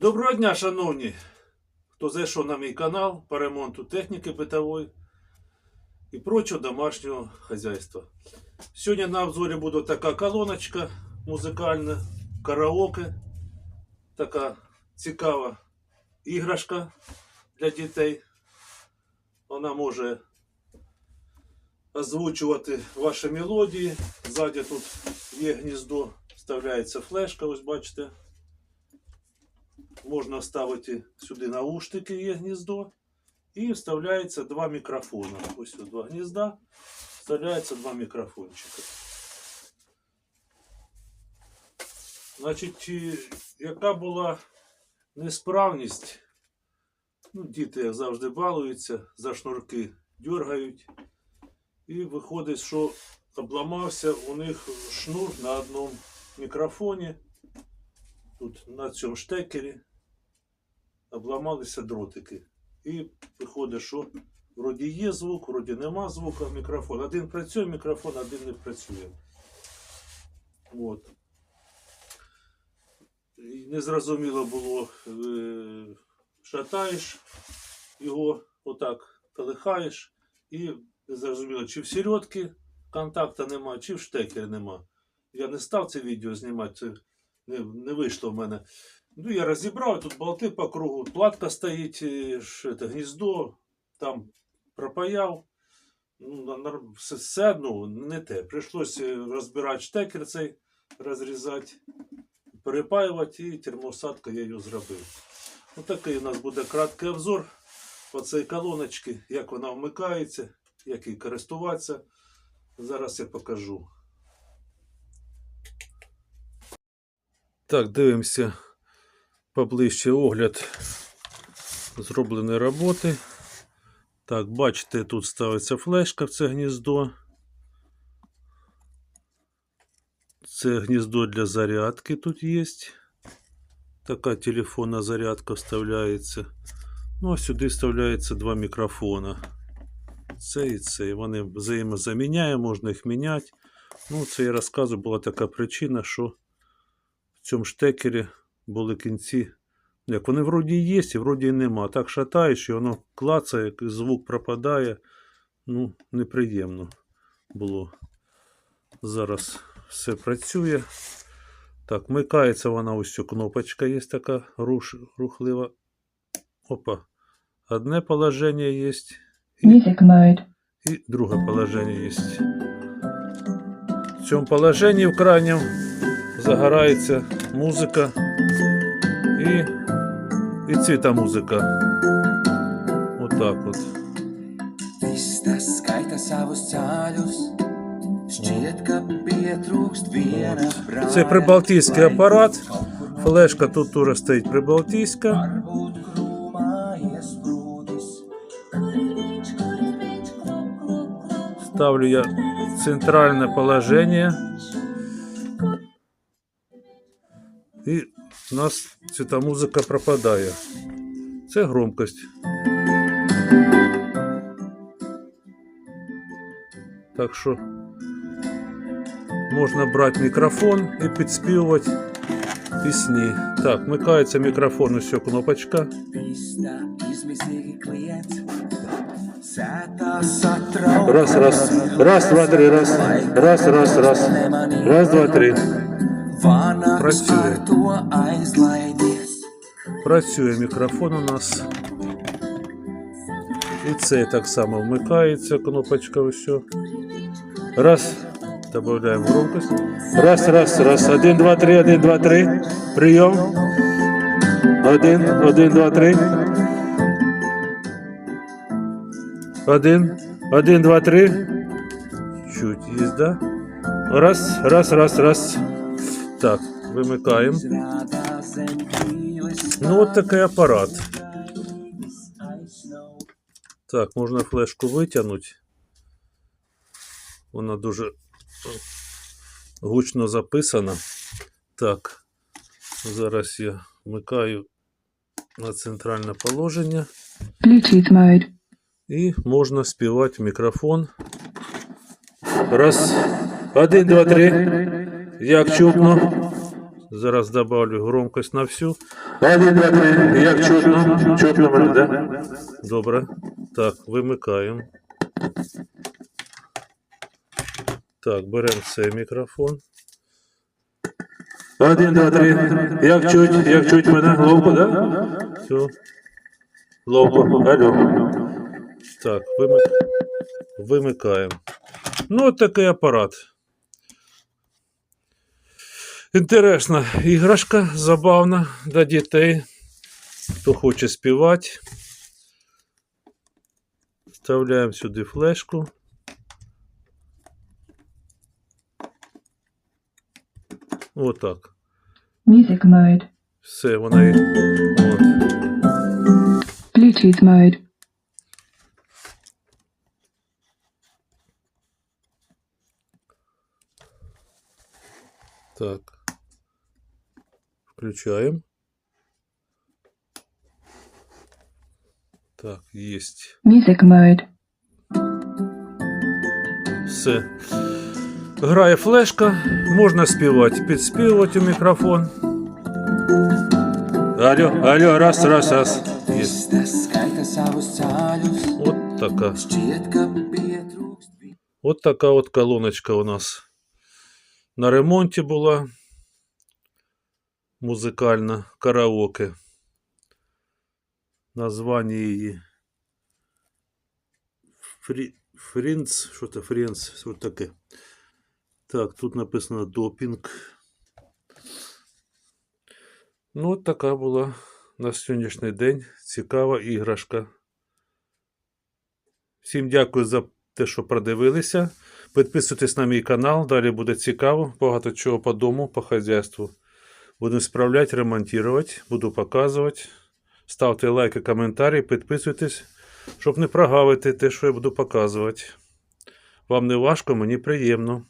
Доброго дня, шановні, хто зайшов на мій канал по ремонту техніки битової і прочого домашнього хазяйства. Сьогодні на обзорі буде така колоночка музикальна, караоке, така цікава іграшка для дітей. Вона може озвучувати ваші мелодії. Ззаді тут є гніздо, вставляється флешка, ось бачите. Можна вставити сюди наушники, є гніздо. І вставляється два мікрофона. Ось два гнізда. Вставляється два мікрофончика. Значить, яка була несправність? Ну, діти як завжди балуються, за шнурки дергають. І виходить, що обламався у них шнур на одному мікрофоні. Тут на цьому штекері обламалися дротики. І виходить, що вроді є звук, вроді нема звука, мікрофон. Один працює мікрофон, один не працює. От. І незрозуміло було, е, шатаєш його, отак колихаєш, і незрозуміло, чи в середки контакта нема, чи в штекері нема. Я не став це відео знімати, не, не вийшло в мене. Ну, я розібрав, тут болти по кругу, платка стоїть, ж, це, гніздо, там пропаяв. Ну, все, одно не те. Прийшлося е, розбирати штекер цей, розрізати, перепаювати і термосадка я його зробив. Ось такий у нас буде краткий обзор по цій колоночці, як вона вмикається, як їй користуватися. Зараз я покажу. Так, дивимося поближче огляд зробленої роботи. Так, бачите, тут ставиться флешка в це гніздо. Це гніздо для зарядки тут є. Така телефонна зарядка вставляється. Ну, а сюди вставляється два мікрофона. Це і це. Вони взаємозаміняє, можна їх міняти. Ну, це я розказую, була така причина, що в цьому штекері були кінці. Як вони вроді є, і вроді і нема. Так шатаєш, і воно клацає, звук пропадає. Ну, неприємно було. Зараз все працює. Так, вмикається вона ось ця кнопочка є така руш, рухлива. Опа. Одне положення є Music mode. і друге положення є. В цьому положенні в крайньому загорається музика і, і ціта музика. Отак от. Vistas skaita savus ceļus, šķiet, ka pietrūkst viena brāļa. Це прибалтійський апарат. Флешка тут тура стоїть прибалтійська. Ставлю я центральне положення. І у нас ця музика пропадає. Це громкость. Так що можна брати мікрофон і підспівувати пісні. Так, вмикається мікрофон, ось ця кнопочка. vista izmisīgi kliedz. Sētā satraukta. Раз, раз, раз, два, три, раз, раз, раз, раз, раз, два, три. Працює. Працює мікрофон у нас. І цей так само вмикається, кнопочка ось. Раз. Добавляємо громкость. Раз, раз, раз. Один, два, три, один, два, три. Прийом. Один, один, два, три. Один, один, два, три. Чуть є, да? Раз, раз, раз, раз. Так, вимикаємо. Izrādās zem pīles Ну, от такий апарат. stāvības aizsnau. Так, можна флешку витягнути. Вона дуже е, гучно записана. Так, зараз я вмикаю на центральне положення Bluetooth mode. і можна співати в мікрофон. Раз, один, два, три. Як чутно. Зараз добавлю громкость на всю. Один, два, три. Як чутно? Чутно мене, да? Добре. Так, вимикаємо. Так, беремо цей мікрофон. Один, два, три. Як чуть, як чуть мене? Ловко, да? Все. Ловко. Алло. Так, вимик... вимикаємо. Ну, от такий апарат. Інтересна іграшка, забавна для дітей. Хто хоче співати. Вставляємо сюди флешку. Отак. Music mode. Все, вона. От. Bluetooth mode. Так. Включаем. Так, есть. Music mode. Все. Грає флешка, можна співати, підспівувати у мікрофон. Алло, алло, раз, раз, раз. Є. Skaita savus ceļus, От така. šķiet, ka pietrūkst viņa. От така от колоночка у нас на ремонті була. Музикальна караоке. Названня її. Фрі... Фрінц. Що це Фрінц? Що таке? Так, тут написано допінг. Ну, от така була на сьогоднішній день цікава іграшка. Всім дякую за те, що продивилися. Підписуйтесь на мій канал, далі буде цікаво. Багато чого по дому, по хазяйству. Буду справляти, ремонтувати, буду показувати. Ставте лайки, коментарі, підписуйтесь, щоб не прогавити те, що я буду показувати. Вам не важко, мені приємно.